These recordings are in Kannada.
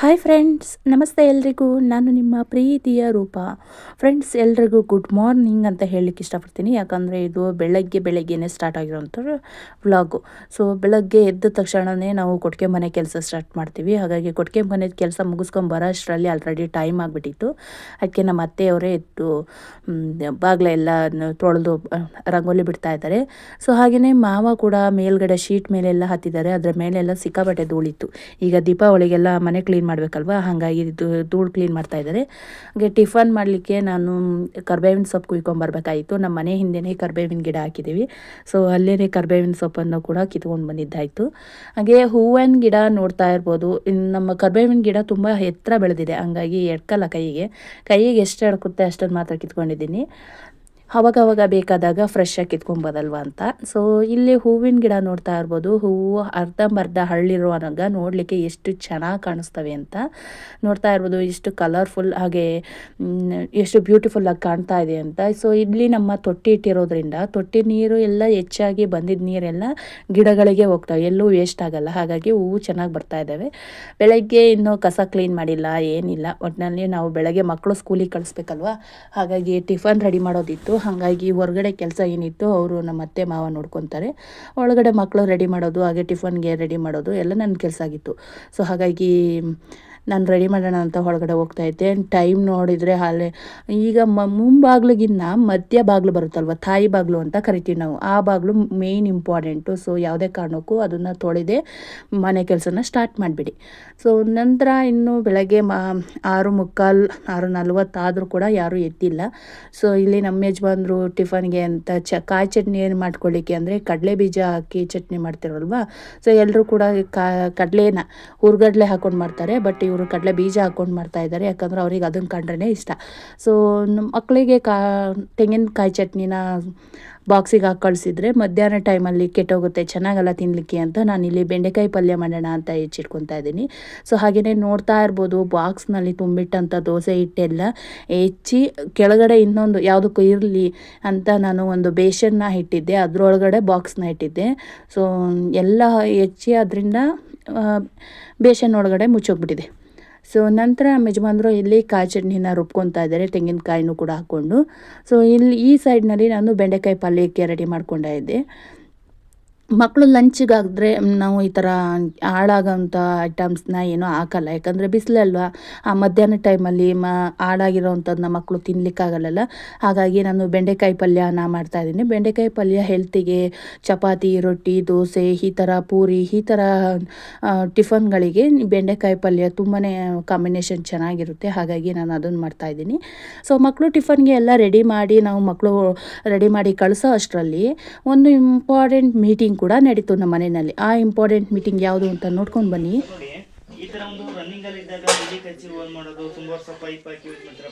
ಹಾಯ್ ಫ್ರೆಂಡ್ಸ್ ನಮಸ್ತೆ ಎಲ್ರಿಗೂ. ನಾನು ನಿಮ್ಮ ಪ್ರೀತಿಯ ರೂಪ. ಫ್ರೆಂಡ್ಸ್ ಎಲ್ರಿಗೂ ಗುಡ್ ಮಾರ್ನಿಂಗ್ ಅಂತ ಹೇಳಲಿಕ್ಕೆ ಇಷ್ಟಪಡ್ತೀನಿ. ಯಾಕಂದರೆ ಇದು ಬೆಳಗ್ಗೆ ಬೆಳಗ್ಗೆನೇ ಸ್ಟಾರ್ಟ್ ಆಗಿರೋಂಥ ವ್ಲಾಗು ಸೊ ಬೆಳಗ್ಗೆ ಎದ್ದ ತಕ್ಷಣವೇ ನಾವು ಕೊಟ್ಟಿಗೆ ಮನೆ ಕೆಲಸ ಸ್ಟಾರ್ಟ್ ಮಾಡ್ತೀವಿ. ಹಾಗಾಗಿ ಕೊಟ್ಟಿಗೆ ಮನೆ ಕೆಲಸ ಮುಗಿಸ್ಕೊಂಡು ಬರೋ ಅಷ್ಟರಲ್ಲಿ ಆಲ್ರೆಡಿ ಟೈಮ್ ಆಗಿಬಿಟ್ಟಿತ್ತು. ಅದಕ್ಕೆ ನಮ್ಮ ಅತ್ತೆಯವರೇ ಎದ್ದು ಬಾಗಿಲೆಲ್ಲ ತೊಳೆದು ರಂಗೋಲಿ ಬಿಡ್ತಾ ಇದ್ದಾರೆ. ಸೊ ಹಾಗೆಯೇ ಮಾವ ಕೂಡ ಮೇಲ್ಗಡೆ ಶೀಟ್ ಮೇಲೆಲ್ಲ ಹತ್ತಿದ್ದಾರೆ. ಅದರ ಮೇಲೆಲ್ಲ ಸಿಕ್ಕಾಪಟ್ಟೆ ಧೂಳಿತ್ತು. ಈಗ ದೀಪಾವಳಿಗೆಲ್ಲ ಮನೆ ಕ್ಲೀನ್ ಮಾಡಬೇಕಲ್ವ? ಹಾಗಾಗಿ ಧೂಳು ಕ್ಲೀನ್ ಮಾಡ್ತಾ ಇದ್ದಾರೆ. ಹಾಗೆ ಟಿಫನ್ ಮಾಡಲಿಕ್ಕೆ ನಾನು ಕರ್ಬೇವಿನ ಸೊಪ್ಪು ಕುಯ್ಕೊಂಬರ್ಬೇಕಾಯಿತು ನಮ್ಮ ಮನೆ ಹಿಂದೆನೇ ಕರ್ಬೇವಿನ ಗಿಡ ಹಾಕಿದ್ದೀವಿ ಸೊ ಅಲ್ಲೇ ಕರ್ಬೇವಿನ ಸೊಪ್ಪನ್ನು ಕೂಡ ಕಿತ್ಕೊಂಡು ಬಂದಿದ್ದಾಯಿತು. ಹಾಗೆ ಹೂವಿನ ಗಿಡ ನೋಡ್ತಾ ಇರ್ಬೋದು. ನಮ್ಮ ಕರ್ಬೇವಿನ ಗಿಡ ತುಂಬ ಎತ್ತರ ಬೆಳೆದಿದೆ. ಹಂಗಾಗಿ ಎಡ್ಕಲ್ಲ ಕೈಗೆ. ಕೈಗೆ ಎಷ್ಟು ಎಡ್ಕುತ್ತೆ ಅಷ್ಟನ್ನು ಮಾತ್ರ ಕಿತ್ಕೊಂಡಿದ್ದೀನಿ. ಅವಾಗವಾಗ ಬೇಕಾದಾಗ ಫ್ರೆಶ್ ಆಗಿ ಕಿತ್ಕೊಬೋದಲ್ವ ಅಂತ. ಸೊ ಇಲ್ಲಿ ಹೂವಿನ ಗಿಡ ನೋಡ್ತಾ ಇರ್ಬೋದು. ಹೂವು ಅರ್ಧಂಬರ್ಧ ಹಳ್ಳಿರುವಾಗ ನೋಡಲಿಕ್ಕೆ ಎಷ್ಟು ಚೆನ್ನಾಗಿ ಕಾಣಿಸ್ತವೆ ಅಂತ ನೋಡ್ತಾ ಇರ್ಬೋದು. ಎಷ್ಟು ಕಲರ್ಫುಲ್ ಹಾಗೆ ಎಷ್ಟು ಎಷ್ಟು ಬ್ಯೂಟಿಫುಲ್ಲಾಗಿ ಕಾಣ್ತಾ ಇದೆ ಅಂತ. ಸೊ ಇಲ್ಲಿ ನಮ್ಮ ತೊಟ್ಟಿ ಇಟ್ಟಿರೋದ್ರಿಂದ ತೊಟ್ಟಿ ನೀರು ಎಲ್ಲ ಹೆಚ್ಚಾಗಿ ಬಂದಿದ್ದ ನೀರೆಲ್ಲ ಗಿಡಗಳಿಗೆ ಹೋಗ್ತವೆ ಎಲ್ಲೂ ವೇಸ್ಟ್ ಆಗಲ್ಲ. ಹಾಗಾಗಿ ಹೂವು ಚೆನ್ನಾಗಿ ಬರ್ತಾ ಇದ್ದಾವೆ ಬೆಳಗ್ಗೆ ಇನ್ನೂ ಕಸ ಕ್ಲೀನ್ ಮಾಡಿಲ್ಲ, ಏನಿಲ್ಲ. ಒಟ್ಟಿನಲ್ಲಿ ನಾವು ಬೆಳಗ್ಗೆ ಮಕ್ಕಳು ಸ್ಕೂಲಿಗೆ ಕಳಿಸ್ಬೇಕಲ್ವ? ಹಾಗಾಗಿ ಟಿಫನ್ ರೆಡಿ ಮಾಡೋದಿತ್ತು. ಹಾಗಾಗಿ ಹೊರಗಡೆ ಕೆಲಸ ಏನಿತ್ತು ಅವರು ನಮ್ಮ ಅತ್ತೆ, ಮಾವ ನೋಡ್ಕೊತಾರೆ. ಒಳಗಡೆ ಮಕ್ಕಳು ರೆಡಿ ಮಾಡೋದು, ಹಾಗೆ ಟಿಫನ್ಗೆ ರೆಡಿ ಮಾಡೋದು ಎಲ್ಲ ನನ್ನ ಕೆಲಸ ಆಗಿತ್ತು. ಸೊ ಹಾಗಾಗಿ ನಾನು ರೆಡಿ ಮಾಡೋಣ ಅಂತ ಹೊರಗಡೆ ಹೋಗ್ತಾ ಇದ್ದೆ. ಟೈಮ್ ನೋಡಿದರೆ ಅಲ್ಲೇ ಈಗ ಮ, ಮುಂಬಾಗ್ಲಿಗಿನ್ನ ಮಧ್ಯ ಬಾಗಿಲು ಬರುತ್ತಲ್ವ, ತಾಯಿ ಬಾಗಿಲು ಅಂತ ಕರಿತೀವಿ ನಾವು. ಆ ಬಾಗಿಲು ಮೇಯ್ನ್ ಇಂಪಾರ್ಟೆಂಟು ಸೊ ಯಾವುದೇ ಕಾರಣಕ್ಕೂ ಅದನ್ನು ತೊಳೆದೇ ಮನೆ ಕೆಲಸನ ಸ್ಟಾರ್ಟ್ ಮಾಡಿಬಿಡಿ. ಸೊ ನಂತರ ಇನ್ನು ಬೆಳಗ್ಗೆ ಮಾ, ಆರು ಮುಕ್ಕಾಲು, ಆರು ನಲ್ವತ್ತಾದರೂ ಕೂಡ ಯಾರೂ ಎತ್ತಿಲ್ಲ ಸೊ ಇಲ್ಲಿ ನಮ್ಮ ಯಜಮಾನ್ರು ಟಿಫನ್ಗೆ ಅಂತ ಚ, ಕಾಯಿ ಚಟ್ನಿ ಏನು ಮಾಡ್ಕೊಳ್ಳಿಕ್ಕೆ ಅಂದರೆ ಕಡಲೆ ಬೀಜ ಹಾಕಿ ಚಟ್ನಿ ಮಾಡ್ತಿರಲ್ವಾ? ಸೊ ಎಲ್ಲರೂ ಕೂಡ ಕಡಲೆನ ಹುರ್ಗಡ್ಲೆ ಹಾಕೊಂಡು ಮಾಡ್ತಾರೆ. ಬಟ್ ಇವರು ಕಡಲೆ ಬೀಜ ಹಾಕೊಂಡು ಮಾಡ್ತಾ ಇದ್ದಾರೆ, ಯಾಕಂದ್ರೆ ಅವ್ರಿಗೆ ಅದನ್ನು ಕಂಡ್ರೇ ಇಷ್ಟ. ಸೊ ನಮ್ಮ ಮಕ್ಕಳಿಗೆ ಕಾ, ತೆಂಗಿನಕಾಯಿ ಚಟ್ನಿನ ಬಾಕ್ಸಿಗೆ ಹಾಕಿ ಕಳಿಸಿದ್ರೆ ಮಧ್ಯಾಹ್ನ ಟೈಮಲ್ಲಿ ಕೆಟ್ಟೋಗುತ್ತೆ, ಚೆನ್ನಾಗಲ್ಲ ತಿನ್ನಲಿಕ್ಕೆ ಅಂತ ನಾನು ಇಲ್ಲಿ ಬೆಂಡೆಕಾಯಿ ಪಲ್ಯ ಮಾಡೋಣ ಅಂತ ಹೆಚ್ಚಿಟ್ಕೊತಾ ಇದ್ದೀನಿ. ಸೊ ಹಾಗೆಯೇ ನೋಡ್ತಾ ಇರ್ಬೋದು ಬಾಕ್ಸ್ನಲ್ಲಿ ತುಂಬಿಟ್ಟಂಥ ದೋಸೆ ಹಿಟ್ಟೆಲ್ಲ ಹೆಚ್ಚಿ ಕೆಳಗಡೆ ಇನ್ನೊಂದು ಯಾವುದಕ್ಕೂ ಇರಲಿ ಅಂತ ನಾನು ಒಂದು ಬೇಷನ್ನ ಇಟ್ಟಿದ್ದೆ ಅದರೊಳಗಡೆ ಬಾಕ್ಸ್ನ ಇಟ್ಟಿದ್ದೆ. ಸೊ ಎಲ್ಲ ಹೆಚ್ಚಿ ಅದರಿಂದ ಬೇಷನ್ ಒಳಗಡೆ ಮುಚ್ಚೋಗ್ಬಿಟ್ಟಿದೆ. ಸೊ ನಂತರ ನಮ್ಮ ಯಜಮಾನ್ರು ಇಲ್ಲಿ ಕಾಯಿ ಚಟ್ನಿನ ರುಬ್ಕೊತಾ ಇದ್ದಾರೆ, ತೆಂಗಿನಕಾಯಿನೂ ಕೂಡ ಹಾಕ್ಕೊಂಡು. ಸೊ ಇಲ್ಲಿ ಈ ಸೈಡ್ನಲ್ಲಿ ನಾನು ಬೆಂಡೆಕಾಯಿ ಪಲ್ಯಕ್ಕೆ ರೆಡಿ ಮಾಡ್ಕೊಂಡೇ ಇದ್ದೆ. ಮಕ್ಕಳು ಲಂಚಿಗಾದರೆ ನಾವು ಈ ಥರ ಹಾಳಾಗೋಂಥ ಐಟಮ್ಸ್ನ ಏನೂ ಹಾಕಲ್ಲ. ಯಾಕಂದರೆ ಬಿಸಿಲಲ್ವಾ ಆ ಮಧ್ಯಾಹ್ನ ಟೈಮಲ್ಲಿ ಮ ಹಾಳಾಗಿರೋವಂಥದ್ದನ್ನ ಮಕ್ಕಳು ತಿನ್ನಲಿಕ್ಕಾಗಲ್ಲ ಹಾಗಾಗಿ ನಾನು ಬೆಂಡೆಕಾಯಿ ಪಲ್ಯನ ಮಾಡ್ತಾಯಿದ್ದೀನಿ ಬೆಂಡೆಕಾಯಿ ಪಲ್ಯ ಹೆಲ್ತಿಗೆ ಚಪಾತಿ, ರೊಟ್ಟಿ, ದೋಸೆ, ಈ ಥರ ಪೂರಿ, ಈ ಥರ ಟಿಫನ್ಗಳಿಗೆ ಬೆಂಡೆಕಾಯಿ ಪಲ್ಯ ತುಂಬಾ ಕಾಂಬಿನೇಷನ್ ಚೆನ್ನಾಗಿರುತ್ತೆ. ಹಾಗಾಗಿ ನಾನು ಅದನ್ನು ಮಾಡ್ತಾಯಿದ್ದೀನಿ ಸೊ ಮಕ್ಕಳು ಟಿಫನ್ಗೆ ಎಲ್ಲ ರೆಡಿ ಮಾಡಿ ನಾವು ಮಕ್ಕಳು ರೆಡಿ ಮಾಡಿ ಕಳಿಸೋ ಅಷ್ಟರಲ್ಲಿ ಒಂದು ಇಂಪಾರ್ಟೆಂಟ್ ಮೀಟಿಂಗ್ ಕೂಡ ನಡೀತು ನಮ್ಮ ಮನೆಯಲ್ಲಿ. ಆ ಇಂಪಾರ್ಟೆಂಟ್ ಮೀಟಿಂಗ್ ಯಾವುದು ಅಂತ ನೋಡ್ಕೊಂಡು ಬನ್ನಿ. ಈ ತರ ಒಂದು ರನ್ನಿಂಗ್ ಅಲ್ಲಿ ಇದ್ದಾಗ ಕಚ್ಚಿ ಓನ್ ಮಾಡೋದು, ತುಂಬಾ ವರ್ಷ ಪೈಪ್ ಹಾಕಿ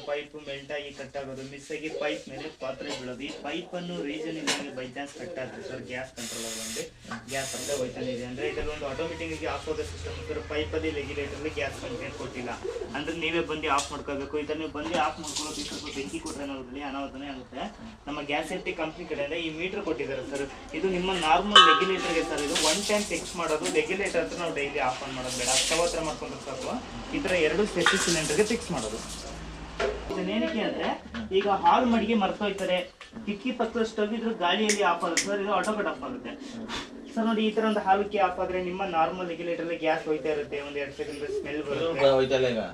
ಪೈಪ್ ಮೆಲ್ಟ್ ಆಗಿ ಕಟ್ ಆಗೋದು ಮಿಸ್ ಆಗಿ ಪೈಪ್ ಮೇಲೆ ಪಾತ್ರೆ ಬೀಳೋದು. ಈ ಪೈಪ್ ಅನ್ನು ರೀಸನ್ ಇಲ್ಲಿ ಬೈ ಚಾನ್ಸ್ ಕಟ್ ಆಗುತ್ತೆ ಸರ್, ಗ್ಯಾಸ್ ಕಂಟ್ರೋಲ್ ಆಗಿ ಗ್ಯಾಸ್ ಅಂತ ಹೋಯ್ತಾನೆ ಇದೆ. ಅಂದ್ರೆ ಇದರಲ್ಲಿ ಒಂದು ಆಟೋಮೆಟಿಕ್ ಆಗಿ ಆಫ್ ಆಗೋ ಸಿಸ್ಟಮ್ ಸರ್, ಪೈಪ್ ಅಲ್ಲಿ ರೆಗ್ಯುಲೇಟರ್ ಗ್ಯಾಸ್ ಕಂಟೆಂಟ್ ಕೊಟ್ಟಿಲ್ಲ. ಅಂದ್ರೆ ನೀವೇ ಬಂದು ಆಫ್ ಮಾಡ್ಕೋಬೇಕು. ಇದನ್ನ ಬಂದು ಆಫ್ ಮಾಡ್ಕೊಳ್ಳೋದು ಸ್ವಲ್ಪ ಬೆಂಕಿ ಕೊಟ್ರೆ ಅನ್ನೋದ್ರಲ್ಲಿ ಅನಾಹುತನೇ ಆಗುತ್ತೆ. ನಮ್ಮ ಗ್ಯಾಸ್ ಸೇಫ್ಟಿ ಕಂಪ್ನಿ ಕಡೆಯಿಂದ ಈ ಮೀಟರ್ ಕೊಟ್ಟಿದ್ದಾರೆ ಸರ್. ಇದು ನಿಮ್ಮ ನಾರ್ಮಲ್ ರೆಗ್ಯುಲೇಟರ್ಗೆ ಸರ್, ಇದು ಒನ್ ಟೈಮ್ ಫಿಕ್ಸ್ ಮಾಡೋದು. ರೆಗ್ಯುಲೇಟರ್ ಹತ್ರ ನಾವು ಡೈಲಿ ಆಫ್ ಆನ್ ಮಾಡೋದು ಬೇಡ. ಹತ್ರ ಮಾಡ್ಕೊಂಡ್ರೆ ಸಾಕು. ಈ ಥರ ಎರಡು ಸೇಫ್ಟಿ ಸಿಲಿಂಡರ್ಗೆ ಫಿಕ್ಸ್ ಮಾಡೋದು. ಇದನ್ನೇನಕ್ಕೆ ಅಂದ್ರೆ ಈಗ ಹಾಲ್ ಮಡಿಗೆ ಮರ್ತೋಯ್ತಾರೆ ಕಿಕ್ಕಿ ಪಕ್ಕ ಸ್ಟವ್ ಇದ್ರೆ ಗಾಳಿಯಲ್ಲಿ ಆಫ್ ಆಗುತ್ತೆ. ಸರ್ ಇದು ಆಟೋ ಕಟ್ ಆಫ್ ಆಗುತ್ತೆ. ಸರ್ ನೋಡಿ ಈ ತರ ಒಂದು ಹಾಲಕ್ಕೆ ಆಫ್ ಆದ್ರೆ ನಿಮ್ಮ ನಾರ್ಮಲ್ ರೆಗ್ಯುಲೇಟರ್ ಗ್ಯಾಸ್ ಹೋಯ್ತಾ ಇರುತ್ತೆ. ಒಂದ್ ಎರಡ್ ಸೆಕೆಂಡ್ ಸ್ಮೆಲ್ ಬರುತ್ತೆ. ಹೋಯ್ತಲ್ಲ ಈಗ?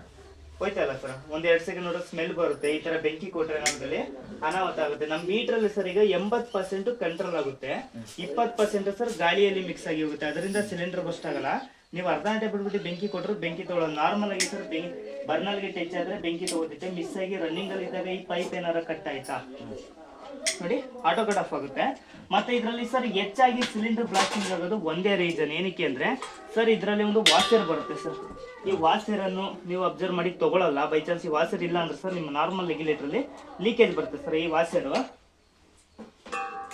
ಹೋಯ್ತಾ ಇಲ್ಲ ಸರ್ ಒಂದ್ ಎರಡ್ ಸೆಕೆಂಡ್ ನೋಡೋ ಸ್ಮೆಲ್ ಬರುತ್ತೆ. ಈ ತರ ಬೆಂಕಿ ಕೊಟ್ರೆ ನಮ್ದಲ್ಲಿ ಅನಾಹುತ ಆಗುತ್ತೆ. ನಮ್ ಮೀಟರ್ ಅಲ್ಲಿ ಸರ್ ಈಗ ಎಂಬತ್ ಪರ್ಸೆಂಟ್ ಕಂಟ್ರೋಲ್ ಆಗುತ್ತೆ. ಇಪ್ಪತ್ ಪರ್ಸೆಂಟ್ ಸರ್ ಗಾಳಿಯಲ್ಲಿ ಮಿಕ್ಸ್ ಆಗಿ ಹೋಗುತ್ತೆ. ಅದರಿಂದ ಸಿಲಿಂಡರ್ ಬಸ್ಟ್ ಆಗಲ್ಲ. ನೀವು ಅರ್ಧ ಗಂಟೆ ಬಿಟ್ಬಿಟ್ಟು ಬೆಂಕಿ ಕೊಟ್ಟರು, ಬೆಂಕಿ ತಗೊಳ್ಳೋದು ನಾರ್ಮಲ್ ಆಗಿ ಸರ್, ಬೆಂಕಿ ಬರ್ನಲ್ಗೆ ಟಚ್ ಆದ್ರೆ ಬೆಂಕಿ ತಗೋತೈತೆ ಮಿಸ್ ಆಗಿ ರನ್ನಿಂಗ್ ಅಲ್ಲಿ ಇದ್ದಾಗ ಈ ಪೈಪ್ ಏನಾರ ಕಟ್ ಆಯ್ತಾ? ನೋಡಿ ಆಟೋ ಕಟ್ ಆಫ್ ಆಗುತ್ತೆ. ಮತ್ತೆ ಇದರಲ್ಲಿ ಸರ್, ಹೆಚ್ಚಾಗಿ ಸಿಲಿಂಡರ್ ಬ್ಲಾಸ್ಟಿಂಗ್ ಆಗೋದು ಒಂದೇ ರೀಸನ್ ಏನಕ್ಕೆ ಅಂದ್ರೆ, ಸರ್, ಇದರಲ್ಲಿ ಒಂದು ವಾಷರ್ ಬರುತ್ತೆ ಸರ್. ಈ ವಾಷರ್ ಅನ್ನು ನೀವು ಅಬ್ಸರ್ವ್ ಮಾಡಿ ತಗೊಳ್ಳಲ್ಲ ಬೈ ಚಾನ್ಸ್ ಈ ವಾಷರ್ ಇಲ್ಲ ಅಂದ್ರೆ ಸರ್, ನಿಮ್ಮ ನಾರ್ಮಲ್ ರೆಗ್ಯುಲೇಟರ್ ಅಲ್ಲಿ ಲೀಕೇಜ್ ಬರುತ್ತೆ ಸರ್ ಈ ವಾಷರ್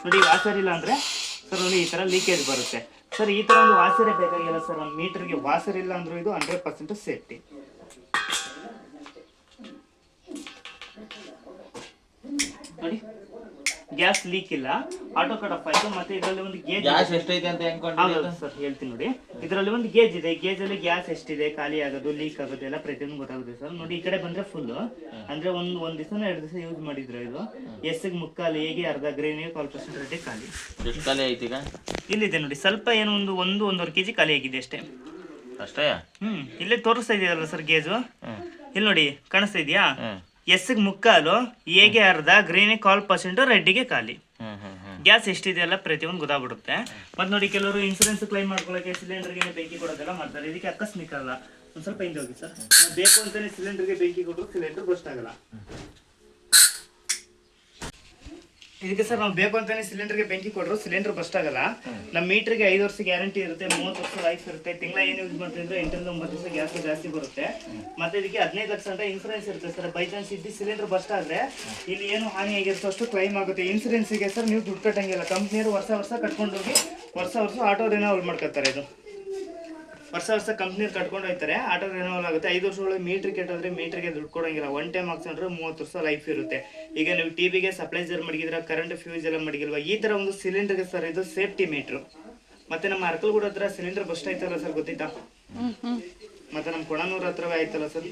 ನೋಡಿ ವಾಷರ್ ಇಲ್ಲ ಅಂದ್ರೆ, ಸರ್, ನೋಡಿ, ಈ ತರ ಲೀಕೇಜ್ ಬರುತ್ತೆ. ಸರ್, ಈ ತರ ಒಂದು ವಾಸರೇ ಬೇಕಾಗಿಲ್ಲ ಸರ್. ಒಂದು ಮೀಟರ್ಗೆ ವಾಸರ್ ಇಲ್ಲ ಅಂದ್ರೂ ಇದು ಹಂಡ್ರೆಡ್ ಪರ್ಸೆಂಟ್ ಸೇಫ್ಟಿ. ನೋಡಿ. ಗ್ಯಾಸ್ ಲೀಕ್ ಇಲ್ಲ. ಆಟೋ ಕಟ್ ಆಫ್ ಆಯ್ತು. ಮತ್ತೆ ಇದರಲ್ಲಿ ಒಂದು ಗೇಜ್ ಗ್ಯಾಸ್ ಎಷ್ಟೈತೆ ಅಂತ ಸರ್ ಹೇಳ್ತೀನಿ ನೋಡಿ. ಇದರಲ್ಲಿ ಒಂದು ಗೇಜ್ ಇದೆ. ಗೇಜ್ ಅಲ್ಲಿ ಗ್ಯಾಸ್ ಎಷ್ಟಿದೆ ಖಾಲಿ ಆಗೋದು ಲೀಕ್ ಆಗೋದು ಎಲ್ಲ ಪ್ರತಿಯೊಂದು ಗೊತ್ತಾಗುತ್ತೆ ಸರ್. ನೋಡಿ ಈ ಕಡೆ ಬಂದ್ರೆ ಫುಲ್ ಅಂದ್ರೆ ಒಂದ್ ಒಂದ್ ದಿವಸ ಎರಡು ದಿವಸ ಯೂಸ್ ಮಾಡಿದ್ರು ಇದು. ಎಸ್ ಮುಕ್ಕಾಲು ಹೇಗೆ ಅರ್ಧ ಗ್ರೇನಿಗೆ ಕಾಲ್ ಪರ್ಸೆಂಟ್ ರೇಟೆ ಖಾಲಿ. ಎಷ್ಟು ಖಾಲಿ ಐತಿ ಈಗ? ಇಲ್ಲಿದೆ ನೋಡಿ. ಸ್ವಲ್ಪ ಏನು ಒಂದು ಒಂದು ಒಂದೂವರೆ ಕೆಜಿ ಖಾಲಿ ಆಗಿದೆ ಅಷ್ಟೇ. ಅಷ್ಟೇ? ಹ್ಮ್ ಇಲ್ಲೇ ತೋರಿಸ್ತಾ ಇದೆಯಲ್ಲ ಸರ್ ಗೇಜು ಇಲ್ಲಿ ನೋಡಿ ಕಾಣಿಸ್ತಾ ಇದೆಯಾ? ಎಸ್ಗೆ ಮುಕ್ಕಾಲು ಎಗೆ ಅರ್ಧ ಗ್ರೀನ್ ಕಾಲ್ ಪರ್ಸೆಂಟ್ ರೆಡ್ಡಿಗೆ ಖಾಲಿ. ಗ್ಯಾಸ್ ಎಷ್ಟಿದೆಯಲ್ಲ ಪ್ರತಿಯೊಂದು ಗೊತ್ತಾಗ್ಬಿಡುತ್ತೆ. ಮತ್ತೆ ನೋಡಿ ಕೆಲವರು ಇನ್ಸೂರೆನ್ಸ್ ಕ್ಲೈಮ್ ಮಾಡ್ಕೊಳ್ಳೋಕೆ ಸಿಲಿಂಡರ್ಗೆ ಬೆಂಕಿ ಕೊಡೋದೆಲ್ಲ ಮಾಡ್ತಾರೆ. ಇದಕ್ಕೆ ಅಕಸ್ಮಿಕ ಅಲ್ಲ. ಒಂದ್ ಸ್ವಲ್ಪ ಹಿಂದೆ ಹೋಗಿ ಸರ್. ಬೇಕು ಅಂತಾನೆ ಸಿಲಿಂಡರ್ಗೆ ಬೆಂಕಿ ಕೊಟ್ಟರು ಸಿಲಿಂಡರ್ ಬಸ್ಟ್ ಆಗಲ್ಲ. ಇದಕ್ಕೆ ಸರ್ ನಾವು ಬೇಕು ಅಂತಾನೆ ಸಿಲಿಂಡರ್ಗೆ ಬೆಂಕಿ ಕೊಟ್ಟರು ಸಿಲಿಂಡರ್ ಬಸ್ಟ್ ಆಗಲ್ಲ. ನಮ್ಮ ಮೀಟರ್ಗೆ ಐದು ವರ್ಷ ಗ್ಯಾರಂಟಿ ಇರುತ್ತೆ ಮೂವತ್ತು ವರ್ಷ ಲೈಫ್ ಇರುತ್ತೆ. ತಿಂಗಳ ಏನು ಯೂಸ್ ಮಾಡ್ತಿದ್ರೆ ಎಂಟರಿಂದ ಒಂಬತ್ತು ದಿವಸ ಗ್ಯಾಸ್ ಜಾಸ್ತಿ ಬರುತ್ತೆ. ಮತ್ತೆ ಇದಕ್ಕೆ ಹದಿನೈದು ಲಕ್ಷ ಅಂತ ಇನ್ಸೂರೆನ್ಸ್ ಇರುತ್ತೆ ಸರ್. ಬೈ ಚಾನ್ಸ್ ಇದ್ದು ಸಿಲಿಂಡರ್ ಬಸ್ಟ್ ಆದ್ರೆ ಇಲ್ಲಿ ಏನು ಹಾನಿ ಆಗಿರುತ್ತೋ ಅಷ್ಟು ಕ್ಲೈಮ್ ಆಗುತ್ತೆ. ಇನ್ಸೂರೆನ್ಸ್ಗೆ ಸರ್ ನೀವು ದುಡ್ಡು ಕಟ್ಟಂಗಿಲ್ಲ. ಕಂಪ್ನಿಯವರು ವರ್ಷ ವರ್ಷ ಕಟ್ಕೊಂಡು ಹೋಗಿ ವರ್ಷ ವರ್ಷ ಆಟೋ ಅವ್ರು ಮಾಡ್ಕೊತಾರೆ ಇದು. ವರ್ಷ ವರ್ಷ ಕಂಪ್ನಿಯವ್ರು ಕಟ್ಕೊಂಡು ಹೋಗ್ತಾರೆ. ಆಟೋ ರಿನೋವಲ್ ಆಗುತ್ತೆ. ಐದು ವರ್ಷ ಒಳಗೆ ಮೀಟರ್ ಕೆಟ್ಟೋದ್ರೆ ಮೀಟ್ರಿಗೆ ದುಡ್ಡು ಕೊಡೋಂಗಿಲ್ಲ. ಒನ್ ಟೈಮ್ ಹಾಕ್ಸ್ಕೊಂಡ್ರೆ ಮೂವತ್ತು ವರ್ಷ ಲೈಫ್ ಇರುತ್ತೆ. ಈಗ ನೀವು ಟಿವಿಗೆ ಸಪ್ಲೈಸರ್ ಮಡಗಿದ್ರ ಕರೆಂಟ್ ಫ್ಯೂಸ್ ಎಲ್ಲ ಮಡಗಿಲ್ವಾ? ಈ ತರ ಒಂದು ಸಿಲಿಂಡರ್ಗೆ ಸರ್ ಇದು ಸೇಫ್ಟಿ ಮೀಟ್ರು ಮತ್ತೆ ನಮ್ಮ ಅರ್ಕಲ್ಗೂಡ ಹತ್ರ ಸಿಲಿಂಡರ್ ಬಸ್ಟ್ ಆಯ್ತಲ್ಲ ಸರ್ ಗೊತ್ತಿತ್ತಾ? ಮತ್ತೆ ನಮ್ಮ ಕೊಣನೂರ್ ಹತ್ರವೇ ಆಯ್ತಲ್ಲ ಸರ್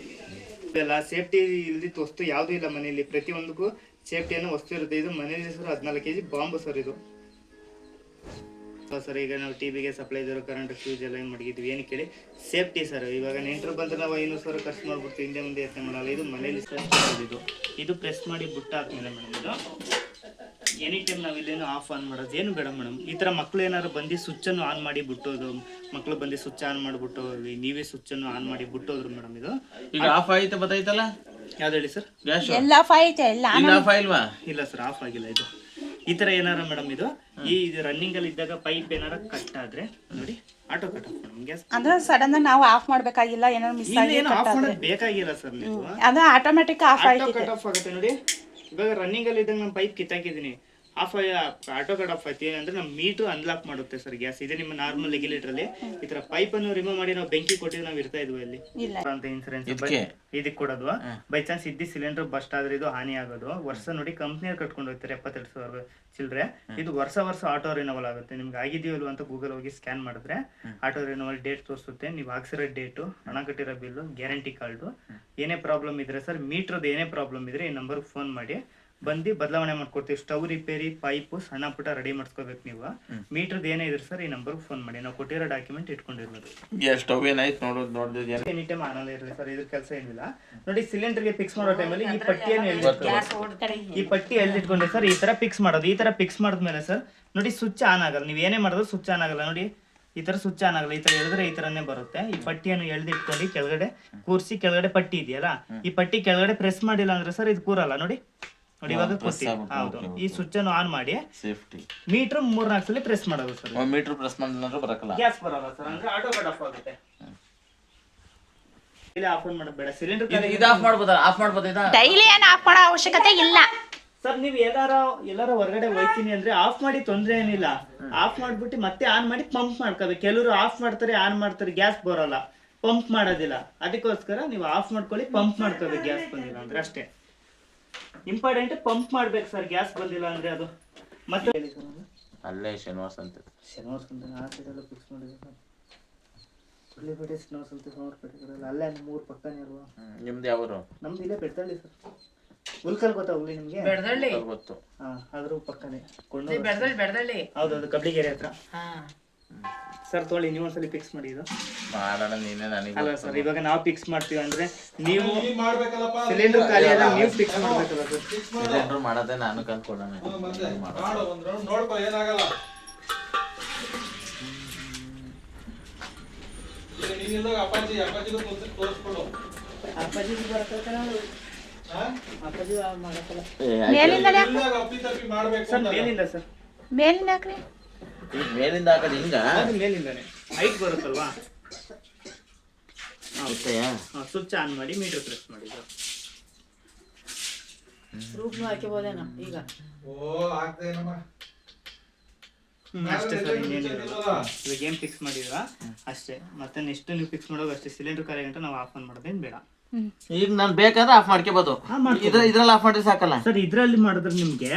ಎಲ್ಲ ಸೇಫ್ಟಿ ಇಲ್ದಿತ್ತು ವಸ್ತು ಯಾವುದೂ ಇಲ್ಲ ಮನೆಯಲ್ಲಿ. ಪ್ರತಿಯೊಂದಕ್ಕೂ ಸೇಫ್ಟಿ ಅನ್ನೋ ವಸ್ತು ಇರುತ್ತೆ. ಇದು ಮನೆಯಲ್ಲಿ ಸರ್ ಹದಿನಾಲ್ಕು ಕೆಜಿ ಬಾಂಬ್ ಸರ್ ಇದು. ಸರ್ ಈಗ ನಾವು ಟಿವಿಗೆ ಸಪ್ಲೈಸರ್ ಕರೆಂಟ್ ಫ್ಯೂಸ್ ಎಲ್ಲ ಏನು ಮಾಡಿದ್ವಿ ಏನು ಕೇಳಿ? ಸೇಫ್ಟಿ ಸರ್ ಇವಾಗ ನೆಂಟರು ಬಂದ್ರೆ ನಾವು ಐನೂರು ಸಾವಿರ ಖರ್ಚು ಮಾಡ್ಬಿಡ್ತೀವಿ ಹಿಂದೆ ಮುಂದೆ ಎತ್ತೆ ಮಾಡಲ್ಲ. ಇದು ಮನೇಲಿ ಸರ್ ಇದು. ಇದು ಪ್ರೆಸ್ ಮಾಡಿ ಬುಟ್ಟ ಹಾಕ್ಮೇಲೆ ಮೇಡಮ್ ಇದು. ಎನಿ ಟೈಮ್ ನಾವು ಇಲ್ಲೇನು ಆಫ್ ಆನ್ ಮಾಡೋದು ಏನು ಬೇಡ ಮೇಡಮ್ ಈ ಥರ ಮಕ್ಳು ಏನಾದ್ರು ಬಂದು ಸ್ವಿಚ್ಚನ್ನು ಆನ್ ಮಾಡಿ ಬಿಟ್ಟೋದು ಮಕ್ಳು ಬಂದು ಸ್ವಿಚ್ ಆನ್ ಮಾಡಿಬಿಟ್ಟು ನೀವೇ ಸ್ವಿಚ್ಚನ್ನು ಆನ್ ಮಾಡಿ ಬಿಟ್ಟೋದ್ರು ಮೇಡಮ್ ಇದು. ಈಗ ಆಫ್ ಆಯ್ತು ಬತ್ತೈತಲ್ಲ? ಯಾವ್ದು ಹೇಳಿ ಸರ್ ಗ್ಯಾಸ್ ಎಲ್ಲ ಐತೆ ಎಲ್ಲ ಈಗ ಆಫ್ ಇಲ್ಲ ಸರ್ ಆಫ್ ಆಗಿಲ್ಲ ಇದು. ಈ ತರ ಏನಾರ ಮೇಡಮ್ ಇದು? ಈ ರನ್ನಿಂಗ್ ಅಲ್ಲಿ ಇದ್ದಾಗ ಪೈಪ್ ಏನಾರ ಕಟ್ ಆದ್ರೆ ನೋಡಿ ಆಟೋ ಕಟ್ ಗ್ಯಾಸ್ ಅಂದ್ರೆ ಸಡನ್ ನಾವು ಆಫ್ ಮಾಡ್ಬೇಕಾಗಿಲ್ಲ ಏನಾದ್ರು ಮಿಸ್ ಆಗಿ ಏನು ಆಫ್ ಮಾಡೋದು ಬೇಕಾಗಿಲ್ಲ ಸರ್ ನೀವು. ಅದು ಆಟೋಮ್ಯಾಟಿಕ್ ಆಫ್ ಆಯ್ತು ಕಟ್ ಆಫ್ ಆಗುತ್ತೆ ನೋಡಿ. ಇವಾಗ ರನ್ನಿಂಗ್ ಅಲ್ಲಿ ಇದ್ದಾಗ ನಾನು ಪೈಪ್ ಕಿತ್ತಾಕಿದ್ದೀನಿ. ಆಫ್ ಆಟೋ ಕಟ್ ಆಫ್ ಆಯ್ತು ಏನಂದ್ರೆ ನಮ್ಮ ಮೀಟರ್ ಅನ್ಲಾಕ್ ಮಾಡುತ್ತೆ ಸರ್ ಗ್ಯಾಸ್ ಇದೆ ನಿಮ್ಮ ನಾರ್ಮಲ್ ರೆಗ್ಯುಲೇಟರ್ ಅಲ್ಲಿ. ಈ ತರ ಪೈಪ್ ಅನ್ನು ರಿಮೂವ್ ಮಾಡಿ ನಾವು ಬೆಂಕಿ ಕೊಟ್ಟಿದ್ ನಾವು ಇರ್ತಾ ಇದ್ವಿ ಅಲ್ಲಿ. ಇಲ್ಲ. ಅಂತ ಇನ್ಸೂರೆನ್ಸ್ ಇದಕ್ಕೆ? ಇದಕ್ಕೆ ಕೊಡೋದು. ಬೈ ಚಾನ್ಸ್ ಇದ್ದಿ ಸಿಲಿಂಡರ್ ಬಸ್ಟ್ ಆದ್ರೆ ಇದು ಹಾನಿ ಆಗೋದು. ವರ್ಷ ನೋಡಿ ಕಂಪ್ನಿಯವ್ರು ಕಟ್ಕೊಂಡು ಹೋಗ್ತಾರೆ ಎಪ್ಪತ್ತೆರಡು ಸಾವಿರ ಚಿಲ್ಲರೆ ಇದು ವರ್ಷ ವರ್ಷ ಆಟೋ ರಿನೋವಲ್ ಆಗುತ್ತೆ. ನಿಮ್ಗೆ ಆಗಿದೆಯೋ ಇಲ್ವೋ ಅಂತ ಗೂಗಲ್ ಹೋಗಿ ಸ್ಕ್ಯಾನ್ ಮಾಡಿದ್ರೆ ಆಟೋ ರಿನೋವಲ್ ಡೇಟ್ ತೋರಿಸುತ್ತೆ. ನೀವು ಹಾಕ್ಸಿರೋ ಡೇಟು ಹಣ ಕಟ್ಟಿರೋ ಬಿಲ್ಲು ಗ್ಯಾರಂಟಿ ಕಾರ್ಡು ಏನೇ ಪ್ರಾಬ್ಲಮ್ ಇದ್ರೆ ಸರ್ ಮೀಟ್ರದ್ದು ಏನೇ ಪ್ರಾಬ್ಲಮ್ ಇದ್ರೆ ಈ ನಂಬರ್ಗೆ ಫೋನ್ ಮಾಡಿ ಬಂದು ಬದಲಾವಣೆ ಮಾಡ್ಕೊಡ್ತೀವಿ. ಸ್ಟವ್ ರಿಪೇರಿ ಪೈಪ್ ಸಣ್ಣ ಪುಟ್ಟ ರೆಡಿ ಮಾಡ್ಸ್ಕೋಬೇಕು ನೀವು. ಮೀಟರ್ ಏನೇ ಇದ್ರೆ ಸರ್ ಈ ನಂಬರ್ ಫೋನ್ ಮಾಡಿ. ನಾವು ಕೊಟ್ಟಿರೋ ಡಾಕ್ಯುಮೆಂಟ್ ಇಟ್ಕೊಂಡಿರ್ಬೋದು ಸ್ಟವ್ ಏನಾಯ್ತು ನೋಡೋದು ನೋಡಿದ್ರೆ ಎನಿ ಟೈಮ್ ಆನಲ್ಲ ಇರಲಿ ಸರ್ ಇದ್ರ ಕೆಲಸ ಏನಿಲ್ಲ. ನೋಡಿ ಸಿಲಿಂಡರ್ಗೆ ಫಿಕ್ಸ್ ಮಾಡೋ ಟೈಮಲ್ಲಿ ಈ ಪಟ್ಟಿಯನ್ನು ಈ ಪಟ್ಟಿ ಎಳ್ದಿಟ್ಕೊಂಡೆ ಸರ್ ಈ ತರ ಫಿಕ್ಸ್ ಮಾಡೋದು ಈ ತರ ಫಿಕ್ಸ್ ಮಾಡಿದ್ಮೇಲೆ ಸರ್ ನೋಡಿ ಸ್ವಿಚ್ ಆನ್ ಆಗಲ್ಲ. ನೀವು ಏನೇ ಮಾಡಿದ್ರು ಸ್ವಿಚ್ ಆನ್ ಆಗಲ್ಲ. ನೋಡಿ ಈ ತರ ಸ್ವಿಚ್ ಆನ್ ಆಗಲ್ಲ. ಈ ತರ ಎಳೆದ್ರೆ ಈ ತರನೇ ಬರುತ್ತೆ. ಈ ಪಟ್ಟಿಯನ್ನು ಎಳ್ದಿಟ್ಕೊಂಡು ಕೆಳಗಡೆ ಕೂರಿಸಿ ಕೆಳಗಡೆ ಪಟ್ಟಿ ಇದೆಯಲ್ಲ ಈ ಪಟ್ಟಿ ಕೆಳಗಡೆ ಪ್ರೆಸ್ ಮಾಡಿಲ್ಲ ಅಂದ್ರೆ ಸರ್ ಇದು ಕೂರಲ್ಲ. ನೋಡಿ. ನೋಡಿ ಇವಾಗ ಕೂತಿ ಹೌದು. ಈ ಸ್ವಿಚ್ ಅನ್ನು ಆನ್ ಮಾಡಿ. ಸೇಫ್ಟಿ ಮೀಟರ್ ಮೂರ್ನಾಲ್ಕು ಸಲ ಪ್ರೆಸ್ ಮಾಡೋದು ಸರ್. ಒಂದು ಮೀಟರ್ ಪ್ರೆಸ್ ಮಾಡಿದ್ರೆ ಬರಕಲ್ಲ? ಗ್ಯಾಸ್ ಬರಲ್ಲ ಸರ್ ಅಂದ್ರೆ ಆಟೋ ಕಟ್ ಆಫ್ ಆಗುತ್ತೆ. ಇಲ್ಲಿ ಆಫ್ ಆನ್ ಮಾಡೋದು ಬೇಡ ಸಿಲಿಂಡರ್ ಇದು ಆಫ್ ಮಾಡ್ಬೋದಾ? ಆಫ್ ಮಾಡ್ಬೋದಾ ಡೈಲಿ ಏನು ಆಫ್ ಮಾಡೋ ಅವಶ್ಯಕತೆ ಇಲ್ಲ. ಸರ್ ನೀವು ಎಲ್ಲಾರ ಎಲ್ಲಾರ ಹೊರಗಡೆ ಹೋಯ್ತೀನಿ ಅಂದ್ರೆ ಆಫ್ ಮಾಡಿ ತೊಂದ್ರೆ ಏನಿಲ್ಲ. ಆಫ್ ಮಾಡ್ಬಿಟ್ಟು ಮತ್ತೆ ಆನ್ ಮಾಡಿ ಪಂಪ್ ಮಾಡ್ಕೋಬೇಕು. ಕೆಲವರು ಆಫ್ ಮಾಡ್ತಾರೆ ಆನ್ ಮಾಡ್ತಾರೆ ಗ್ಯಾಸ್ ಬರೋಲ್ಲ. ಪಂಪ್ ಮಾಡೋದಿಲ್ಲ. ಅದಕ್ಕೋಸ್ಕರ ನೀವು ಆಫ್ ಮಾಡ್ಕೊಳ್ಳಿ ಪಂಪ್ ಮಾಡ್ಕೋಬೇಕು ಗ್ಯಾಸ್ ಬಂದಿಲ್ಲ ಅಂದ್ರೆ. ಅಷ್ಟೇ. ಇಂಪಾರ್ಟೆಂಟ್ ಪಂಪ್ ಮಾಡ್ಬೇಕು ಸರ್ ಗ್ಯಾಸ್ ಬಂದಿಲ್ಲ ಅಂದ್ರೆ ಅದು. ಮತ್ತೆ. ಅಲ್ಲೇ ಶನಿವಾಸ ಅಂತ ಶನಿವಾರ ಆ ಸೈಡೆಲ್ಲ ಫಿಕ್ಸ್ ಮಾಡಿದ್ರು ಸರ್ ಸುಳ್ಳಿಪೇಟೆ ಶನಿವಾರ ಅಲ್ಲೇ ಮೂರು ಪಕ್ಕನೇ ಅಲ್ವಾ ನಿಮ್ದು ಯಾವರು ನಮ್ದು ಇಲ್ಲೇ ಬೆಳ್ತಳ್ಳಿ ಸರ್ ಉಲ್ಕಲ್ ಗೊತ್ತಾ ಹುಲಿ ನಿಮ್ಗೆ? ಗೊತ್ತು. ಹಾ ಅದ್ರ ಪಕ್ಕನೇ. ಕೊಂಡೂರು ಬೆಳ್ದಳ್ಳಿ ಬೆಳ್ದಳ್ಳಿ ಹೌದೌದು ಕಬ್ಲಿಗೆರೆ ಹತ್ರ. ಹಾ. ಸರ್ ತೊಗೊಳ್ಳಿ ನೀವು ಒಂದ್ಸಲಿ ಫಿಕ್ಸ್ ಮಾಡಿ ಇದು. ಮಾಡೋಣ ನೀನೇ ನನಗೆ ಅಲ್ಲ ಸರ್ ಇವಾಗ ನಾವು ಫಿಕ್ಸ್ ಮಾಡ್ತೀವಿ ಅಂದ್ರೆ ನೀವು ಸಿಲಿಂಡರ್ ಖಾಲಿ ಆದ್ರೆ ನೀವು ಫಿಕ್ಸ್ ಮಾಡ್ಬೇಕಲ್ಲ ಸರ್ ಸಿಲಿಂಡರ್ ಮಾಡೋದೇ ನಾನು ಕಲ್ತ್ಕೊಳ್ಳೋಣ ಮಾಡು ಒಂದ್ ರೌಂಡ್ ನೋಡ್ಕೊ ಏನಾಗಲ್ಲ. ಅಪ್ಪಾಜಿ ಅಪ್ಪಾಜಿಗೂ ತೋರ್ಸಿ ತೋರಿಸ್ಕೊಡು. ಅಪ್ಪಾಜಿ ಬರ್ತಾರ ಹಾ? ಅಪ್ಪಾಜಿ ಮಾಡಕ್ಕಲ್ಲ ಮೇಲಿಂದ ಮೇಲಿಂದ ಸರ್ ಮೇಲಿಂದ ಹಾಕ್ರಿ. ಈಗ ಮೇಲಿಂದ ಹಾಕೋದು ಹಿಂಗ? ಅದು ಮೇಲಿಂದಾನೆ. ಹೈಟ್ ಬರುತ್ತಲ್ವಾ? ಸ್ವಿಚ್ ಆನ್ ಮಾಡಿ ಮೀಟರ್ ಪ್ರೆಸ್ ಮಾಡಿ ರೂಪ್ನು ಹಾಕಿಬೋದೇನ ಈಗ? ಓ ಅಷ್ಟೇ ಸರ್ ಇನ್ನೇನಿಲ್ಲ ಇರ್ತದಲ್ಲ? ಇವಾಗ ಏನ್ ಫಿಕ್ಸ್ ಮಾಡಿದ್ರ? ಅಷ್ಟೇ. ಮತ್ತೆ ನೆಕ್ಸ್ಟ್ ನೀವು ಫಿಕ್ಸ್ ಮಾಡೋದು ಅಷ್ಟೇ. ಸಿಲಿಂಡರ್ ಖಾಲಿ ಗಂಟ ನಾವು ಆಫ್ ಆನ್ ಮಾಡೋದೇನು ಬೇಡ. ಈಗ ನಾನು ಬೇಕಾದ್ರೆ ಆಫ್ ಮಾಡ್ಕೋಬಹುದು ಹಾ, ಮಾಡ್ಕೊಬೋದು. ಇದ್ರ ಇದ್ರಲ್ಲಿ ಆಫ್ ಮಾಡಿದ್ರೆ ಸಾಕಲ್ಲ? ಸರ್ ಇದ್ರಲ್ಲಿ ಮಾಡಿದ್ರೆ ನಿಮ್ಗೆ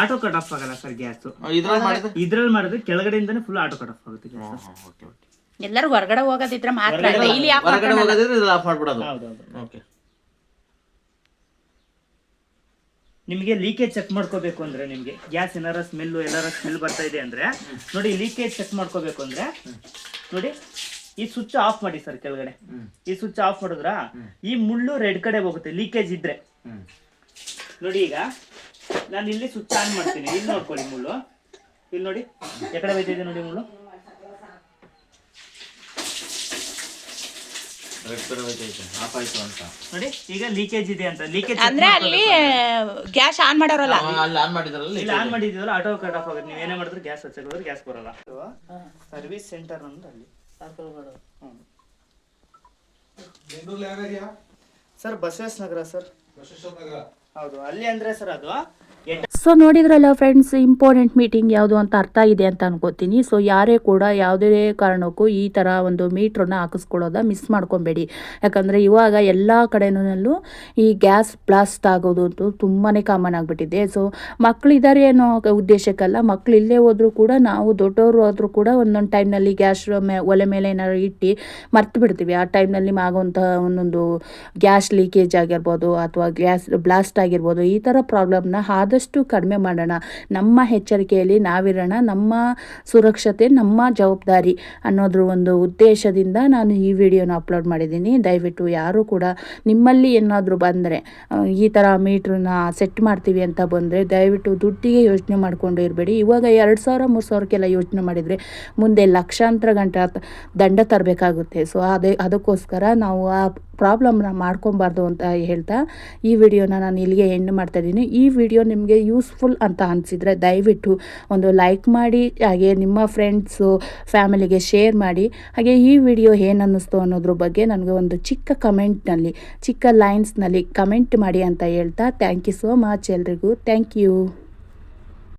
ಆಟೋ ಕಟ್ ಆಫ್ ಆಗಲ್ಲ ಸರ್ ಗ್ಯಾಸ್. ಇದ್ರಲ್ಲಿ ಮಾಡಿದ್ರೆ? ಇದ್ರಲ್ಲಿ ಮಾಡಿದ್ರೆ ಕೆಳಗಡೆಯಿಂದಾನೆ ಫುಲ್ ಆಟೋ ಕಟ್ ಆಫ್ ಆಗುತ್ತೆ ಗ್ಯಾಸ್. Okay okay. ಎಲ್ಲರೂ ಹೊರಗಡೆ ಹೋಗೋದಿದ್ರೆ ಮಾತ್ರ ಡೈಲಿ ಹೊರಗಡೆ ಹೋಗೋದಿದ್ರೆ ಇದ್ರಲ್ಲಿ ಆಫ್ ಮಾಡ್ಬಿಡೋದು. ಹೌದೌದು ಓಕೆ. ನಿಮಗೆ ಲೀಕೇಜ್ ಚೆಕ್ ಮಾಡ್ಕೋಬೇಕು ಅಂದ್ರೆ ನಿಮಗೆ ಗ್ಯಾಸ್ ಏನಾರ ಸ್ಮೆಲ್ ಏನಾರ ಸ್ಮೆಲ್ ಬರ್ತಾ ಇದೆ ಅಂದ್ರೆ ನೋಡಿ ಲೀಕೇಜ್ ಚೆಕ್ ಮಾಡ್ಕೋಬೇಕು ಅಂದ್ರೆ ನೋಡಿ ಈ ಸ್ವಿಚ್ ಆಫ್ ಮಾಡಿ ಸರ್ ಕೆಳಗಡೆ. ಈ ಸ್ವಿಚ್ ಆಫ್ ಮಾಡಿದ್ರ ಈ ಮುಳ್ಳು ರೆಡ್ ಕಡೆ ಹೋಗುತ್ತೆ ಲೀಕೇಜ್ ಇದ್ರೆ. ನೋಡಿ ಈಗ ನಾನು ಇಲ್ಲಿ ಸ್ವಿಚ್ ಆನ್ ಮಾಡ್ತೀನಿ. ಇಲ್ಲಿ ನೋಡ್ಕೊಳ್ಳಿ ಮುಳ್ಳು. ಇಲ್ಲಿ ನೋಡಿ ಎಕಡೆ ಬೈತಿದೆ ನೋಡಿ ಮುಳ್ಳು. ನೋಡಿ ಈಗ ಲೀಕೇಜ್ ಇದೆ ಅಂತ. ಲೀಕೇಜ್ ಅಂದ್ರೆ ಅಲ್ಲಿ ಗ್ಯಾಸ್ ಆನ್ ಮಾಡೋರಲ್ಲ. ಅಲ್ಲಿ ಆನ್ ಮಾಡಿದ್ರಲ್ಲ ಇಲ್ಲಿ ಆನ್ ಮಾಡಿದ್ರಲ್ಲ ಆಟೋ ಕಟ್ ಆಫ್ ಆಗುತ್ತೆ. ನೀವು ಏನೇ ಮಾಡಿದ್ರು ಗ್ಯಾಸ್ ಹಚ್ಚಕ್ಕೆ ಹೋದ್ರೆ ಗ್ಯಾಸ್ ಬರಲ್ಲ. ಸರ್ವಿಸ್ ಸೆಂಟರ್ ಅಂದ್ರೆ ಅಲ್ಲಿ. ಬೆಂಗಳೂರಲ್ಲಿ ಸರ್ ಬಸವೇಶ್ ನಗರ ಸರ್. ಬಸವೇಶ್ವರ ನಗರ. ಹೌದು. ಅಲ್ಲಿ ಅಂದ್ರೆ ಸರ್ ಅದು? ಸೊ ನೋಡಿದ್ರಲ್ಲ ಫ್ರೆಂಡ್ಸ್ ಇಂಪಾರ್ಟೆಂಟ್ ಮೀಟಿಂಗ್ ಯಾವುದು ಅಂತ ಅರ್ಥ ಇದೆ ಅಂತ ಅನ್ಕೋತೀನಿ. ಸೊ ಯಾರೇ ಕೂಡ ಯಾವುದೇ ಕಾರಣಕ್ಕೂ ಈ ಥರ ಒಂದು ಮೀಟ್ರನ್ನ ಹಾಕಿಸ್ಕೊಳ್ಳೋದ ಮಿಸ್ ಮಾಡ್ಕೊಬೇಡಿ. ಯಾಕಂದರೆ ಇವಾಗ ಎಲ್ಲ ಕಡೆನಲ್ಲೂ ಈ ಗ್ಯಾಸ್ ಬ್ಲಾಸ್ಟ್ ಆಗೋದು ಅಂತೂ ತುಂಬಾ ಕಾಮನ್ ಆಗಿಬಿಟ್ಟಿದೆ. ಸೊ ಮಕ್ಕಳಿದ್ದಾರೆ ಅನ್ನೋ ಉದ್ದೇಶಕ್ಕಲ್ಲ, ಮಕ್ಳು ಇಲ್ಲೇ ಹೋದರೂ ಕೂಡ ನಾವು ದೊಡ್ಡವರು ಹೋದ್ರು ಕೂಡ ಒಂದೊಂದು ಟೈಮ್ನಲ್ಲಿ ಗ್ಯಾಸ್ ಮೇ, ಒಲೆ ಮೇಲೆ ಏನಾದ್ರು ಇಟ್ಟು ಮರ್ತು ಬಿಡ್ತೀವಿ. ಆ ಟೈಮ್ನಲ್ಲಿ ಆಗುವಂತಹ ಒಂದೊಂದು ಗ್ಯಾಸ್ ಲೀಕೇಜ್ ಆಗಿರ್ಬೋದು ಅಥವಾ ಗ್ಯಾಸ್ ಬ್ಲಾಸ್ಟ್ ಆಗಿರ್ಬೋದು, ಈ ಥರ ಪ್ರಾಬ್ಲಮ್ನ ಆದಷ್ಟು ಕಡಿಮೆ ಮಾಡೋಣ. ನಮ್ಮ ಎಚ್ಚರಿಕೆಯಲ್ಲಿ ನಾವಿರೋಣ. ನಮ್ಮ ಸುರಕ್ಷತೆ, ನಮ್ಮ ಜವಾಬ್ದಾರಿ ಅನ್ನೋದ್ರ ಒಂದು ಉದ್ದೇಶದಿಂದ ನಾನು ಈ ವಿಡಿಯೋನ ಅಪ್ಲೋಡ್ ಮಾಡಿದ್ದೀನಿ. ದಯವಿಟ್ಟು ಯಾರೂ ಕೂಡ ನಿಮ್ಮಲ್ಲಿ ಏನಾದರೂ ಬಂದರೆ ಈ ಥರ ಮೀಟ್ರನ್ನ ಸೆಟ್ ಮಾಡ್ತೀವಿ ಅಂತ ಬಂದರೆ ದಯವಿಟ್ಟು ದುಡ್ಡಿಗೆ ಯೋಚನೆ ಮಾಡಿಕೊಂಡು ಇರಬೇಡಿ. ಇವಾಗ ಎರಡು ಸಾವಿರ, ಮೂರು ಸಾವಿರಕ್ಕೆಲ್ಲ ಯೋಚನೆ ಮಾಡಿದರೆ ಮುಂದೆ ಲಕ್ಷಾಂತರ ಗಂಟೆ ದಂಡ ತರಬೇಕಾಗುತ್ತೆ. ಸೊ ಅದೇ, ಅದಕ್ಕೋಸ್ಕರ ನಾವು ಆ ಪ್ರಾಬ್ಲಮ್ನ ಮಾಡ್ಕೊಬಾರ್ದು ಅಂತ ಹೇಳ್ತಾ ಈ ವಿಡಿಯೋನ ನಾನು ಇಲ್ಲಿಗೆ ಎಂಡ್ ಮಾಡ್ತಾ ಇದ್ದೀನಿ. ಈ ವಿಡಿಯೋ ನಿಮಗೆ ಯೂಸ್ಫುಲ್ ಅಂತ ಅನಿಸಿದರೆ ದಯವಿಟ್ಟು ಒಂದು ಲೈಕ್ ಮಾಡಿ, ಹಾಗೆ ನಿಮ್ಮ ಫ್ರೆಂಡ್ಸು ಫ್ಯಾಮಿಲಿಗೆ ಶೇರ್ ಮಾಡಿ. ಹಾಗೆ ಈ ವಿಡಿಯೋ ಏನು ಅನ್ನಿಸ್ತು ಅನ್ನೋದ್ರ ಬಗ್ಗೆ ನನಗೆ ಒಂದು ಚಿಕ್ಕ ಕಮೆಂಟ್ನಲ್ಲಿ ಚಿಕ್ಕ ಲೈನ್ಸ್ನಲ್ಲಿ ಕಮೆಂಟ್ ಮಾಡಿ ಅಂತ ಹೇಳ್ತಾ ಥ್ಯಾಂಕ್ ಯು ಸೋ ಮಚ್ ಎಲ್ರಿಗೂ. Thank you